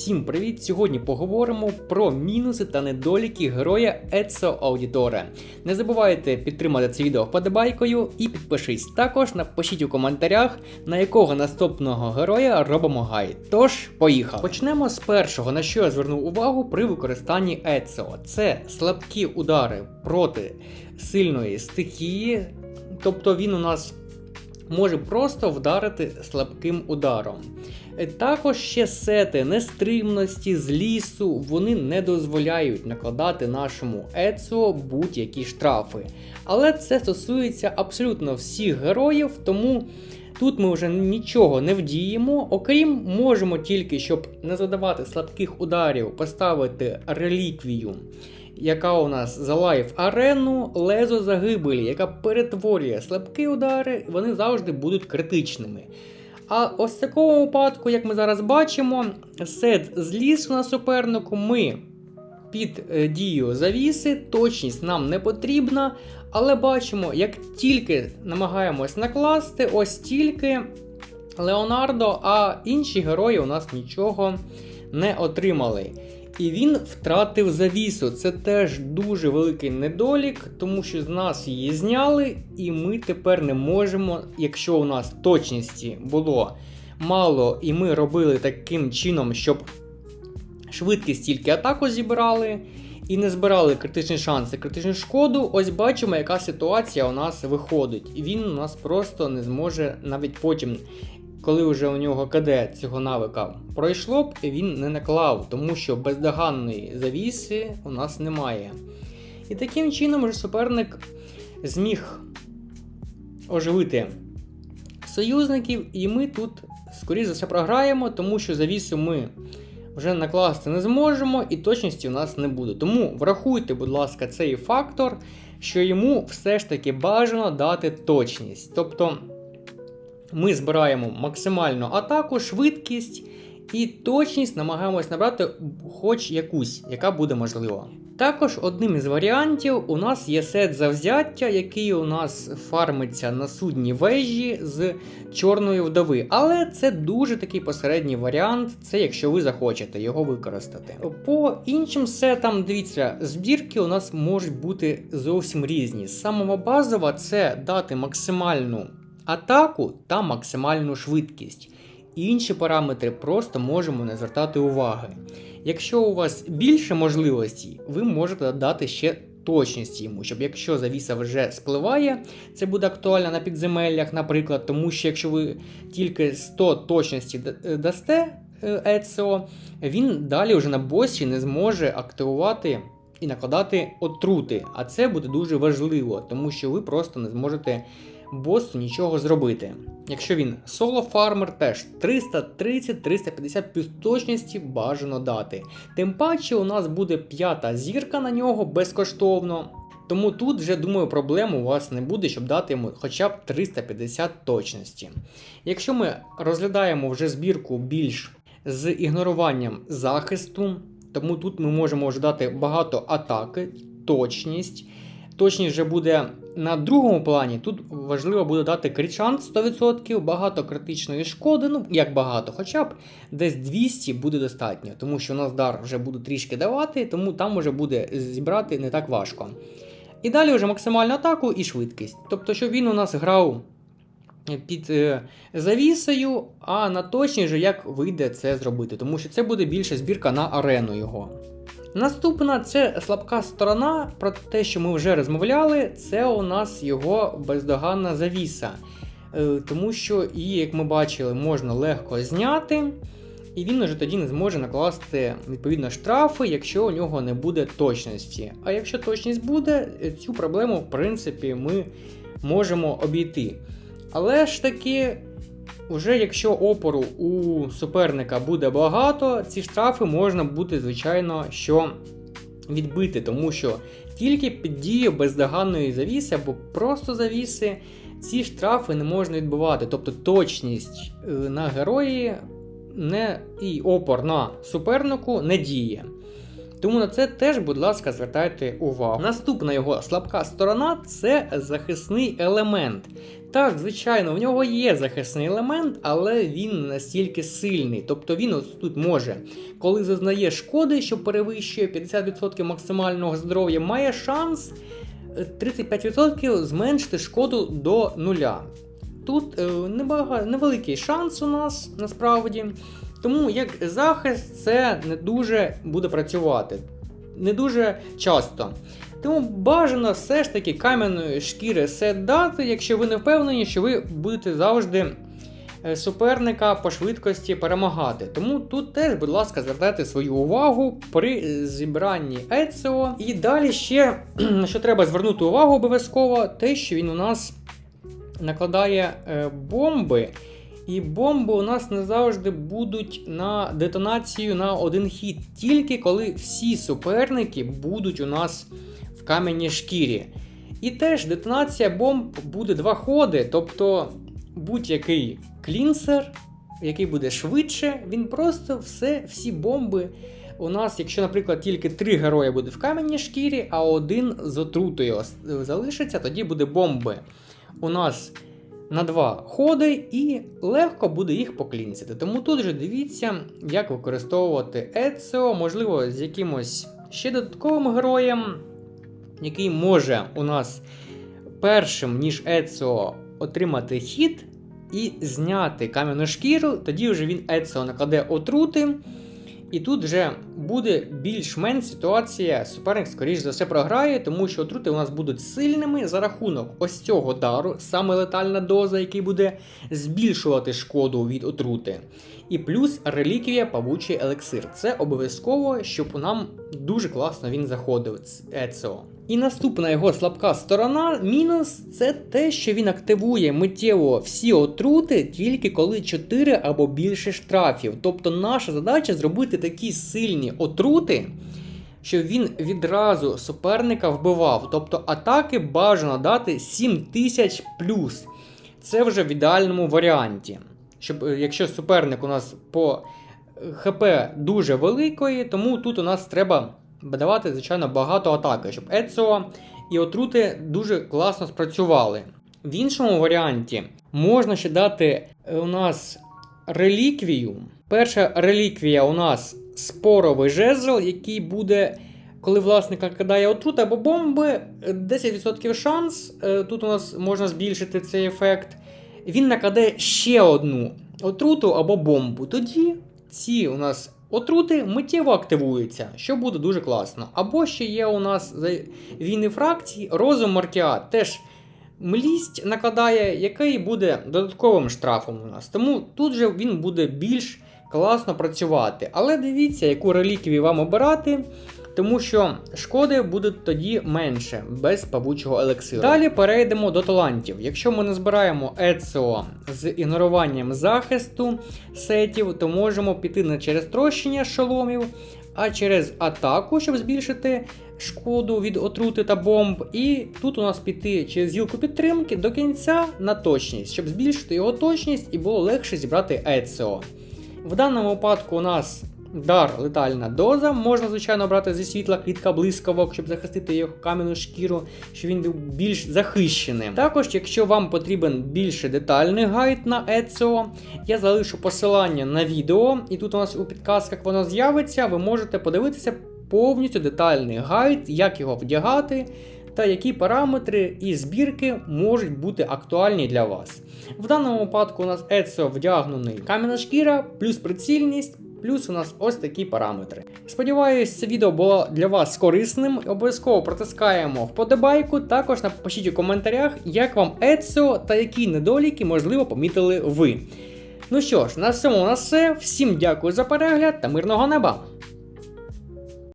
Всім привіт! Сьогодні поговоримо про мінуси та недоліки героя Ецо Аудіторе. Не забувайте підтримати це відео вподобайкою і підпишись. Також напишіть у коментарях, на якого наступного героя робимо гайд. Тож, поїхали. Почнемо з першого, на що я звернув увагу при використанні Ецо. Це слабкі удари проти сильної стихії, тобто він у нас може просто вдарити слабким ударом. Е, Також ще сети нестримності з лісу вони не дозволяють накладати нашому Ецо будь-які штрафи. Але це стосується абсолютно всіх героїв, тому тут ми вже нічого не вдіємо, окрім можемо тільки, щоб не задавати слабких ударів, поставити реліквію. Яка у нас за лайф арену лезо загибелі, яка перетворює слабкі удари, вони завжди будуть критичними. А ось в такому випадку, як ми зараз бачимо, сет з лісу на супернику ми під е, дією завіси, точність нам не потрібна, але бачимо, як тільки намагаємось накласти, ось тільки Леонардо, а інші герої у нас нічого не отримали. І він втратив завісу. Це теж дуже великий недолік, тому що з нас її зняли, і ми тепер не можемо, якщо у нас точності було мало, і ми робили таким чином, щоб швидкість тільки атаку зібрали. І не збирали критичні шанси, критичну шкоду. Ось бачимо, яка ситуація у нас виходить. І він у нас просто не зможе навіть потім коли вже у нього КД цього навика пройшло б, він не наклав, тому що бездоганної завіси у нас немає. І таким чином вже суперник зміг оживити союзників, і ми тут, скоріше за все, програємо, тому що завісу ми вже накласти не зможемо, і точності у нас не буде. Тому врахуйте, будь ласка, цей фактор, що йому все ж таки бажано дати точність. Тобто ми збираємо максимальну атаку, швидкість і точність намагаємось набрати хоч якусь, яка буде можлива. Також одним із варіантів у нас є сет завзяття, який у нас фармиться на судній вежі з чорної вдови. Але це дуже такий посередній варіант, це якщо ви захочете його використати. По іншим сетам, дивіться, збірки у нас можуть бути зовсім різні. Самого базова це дати максимальну атаку та максимальну швидкість. Інші параметри просто можемо не звертати уваги. Якщо у вас більше можливостей, ви можете додати ще точність йому, щоб якщо завіса вже спливає, це буде актуально на підземеллях, наприклад, тому що якщо ви тільки 100 точності дасте ЕЦО, він далі вже на босі не зможе активувати і накладати отрути. А це буде дуже важливо, тому що ви просто не зможете босу нічого зробити. Якщо він соло-фармер, теж 330-350 плюс точності бажано дати. Тим паче у нас буде п'ята зірка на нього безкоштовно. Тому тут вже, думаю, проблем у вас не буде, щоб дати йому хоча б 350 точності. Якщо ми розглядаємо вже збірку більш з ігноруванням захисту, тому тут ми можемо вже дати багато атаки, точність. Точність вже буде на другому плані. Тут важливо буде дати кричант 100%, багато критичної шкоди, ну як багато, хоча б десь 200 буде достатньо, тому що нас дар вже буде трішки давати, тому там вже буде зібрати не так важко. І далі вже максимальну атаку і швидкість. Тобто, щоб він у нас грав під е, завісою, а на точність як вийде це зробити, тому що це буде більше збірка на арену його. Наступна це слабка сторона, про те, що ми вже розмовляли, це у нас його бездоганна завіса. Е, тому що її, як ми бачили, можна легко зняти, і він вже тоді не зможе накласти відповідно штрафи, якщо у нього не буде точності. А якщо точність буде, цю проблему, в принципі, ми можемо обійти. Але ж таки. Уже якщо опору у суперника буде багато, ці штрафи можна буде, звичайно, що відбити, тому що тільки під дією бездоганної завіси або просто завіси ці штрафи не можна відбувати. Тобто точність е, на герої не, і опор на супернику не діє. Тому на це теж, будь ласка, звертайте увагу. Наступна його слабка сторона це захисний елемент. Так, звичайно, в нього є захисний елемент, але він не настільки сильний. Тобто він ось тут може, коли зазнає шкоди, що перевищує 50% максимального здоров'я, має шанс е, 35% зменшити шкоду до нуля. Тут е, небага, невеликий шанс у нас насправді. Тому як захист це не дуже буде працювати. Не дуже часто. Тому бажано все ж таки кам'яної шкіри сет дати, якщо ви не впевнені, що ви будете завжди е, суперника по швидкості перемагати. Тому тут теж, будь ласка, звертайте свою увагу при зібранні Еціо. І далі ще, що треба звернути увагу обов'язково, те, що він у нас накладає е, бомби. І бомби у нас не завжди будуть на детонацію на один хід, тільки коли всі суперники будуть у нас в кам'яній шкірі. І теж детонація бомб буде два ходи, тобто будь-який клінсер, який буде швидше, він просто все, всі бомби. У нас, якщо, наприклад, тільки три герої буде в кам'яній шкірі, а один з отрутою залишиться, тоді буде бомби. У нас на два ходи і легко буде їх поклінцяти. Тому тут же дивіться, як використовувати Еціо, можливо, з якимось ще додатковим героєм, який може у нас першим, ніж Еціо, отримати хід і зняти кам'яну шкіру. Тоді вже він Еціо накладе отрути. І тут вже буде більш-менш ситуація, суперник, скоріш за все, програє, тому що отрути у нас будуть сильними за рахунок ось цього дару, саме летальна доза, який буде збільшувати шкоду від отрути. І плюс реліквія павучий елексир. Це обов'язково, щоб нам дуже класно він заходив. ЕЦО. І наступна його слабка сторона, мінус, це те, що він активує миттєво всі отрути тільки коли 4 або більше штрафів. Тобто наша задача зробити такі сильні отрути, щоб він відразу суперника вбивав. Тобто атаки бажано дати 7000 плюс. Це вже в ідеальному варіанті. Щоб, е, якщо суперник у нас по е, ХП дуже великої, тому тут у нас треба давати, звичайно, багато атаки, щоб Еціо і отрути дуже класно спрацювали. В іншому варіанті можна ще дати е, у нас реліквію. Перша реліквія у нас споровий жезл, який буде, коли власник накидає отрут або бомби, 10% шанс. е, Тут у нас можна збільшити цей ефект. Він накладе ще одну отруту або бомбу. Тоді ці у нас отрути миттєво активуються, що буде дуже класно. Або ще є у нас війни фракцій розум Маркіат. Теж млість накладає, який буде додатковим штрафом у нас. Тому тут же він буде більш класно працювати. Але дивіться, яку реліквію вам обирати. Тому що шкоди будуть тоді менше без павучого елексиру. Далі перейдемо до талантів. Якщо ми не збираємо Еціо з ігноруванням захисту сетів, то можемо піти не через трощення шоломів, а через атаку, щоб збільшити шкоду від отрути та бомб. І тут у нас піти через гілку підтримки до кінця на точність, щоб збільшити його точність і було легше зібрати Еціо. В даному випадку у нас дар летальна доза. Можна, звичайно, брати зі світла квітка блискавок, щоб захистити його кам'яну шкіру, щоб він був більш захищеним. Також, якщо вам потрібен більше детальний гайд на Еціо, я залишу посилання на відео, і тут у нас у підказках воно з'явиться. Ви можете подивитися повністю детальний гайд, як його вдягати. Та які параметри і збірки можуть бути актуальні для вас. В даному випадку у нас Еціо вдягнений кам'яна шкіра, плюс прицільність, плюс у нас ось такі параметри. Сподіваюсь, це відео було для вас корисним. Обов'язково протискаємо вподобайку. Також напишіть у коментарях, як вам Еціо та які недоліки, можливо, помітили ви. Ну що ж, на цьому у нас все. Всім дякую за перегляд та мирного неба!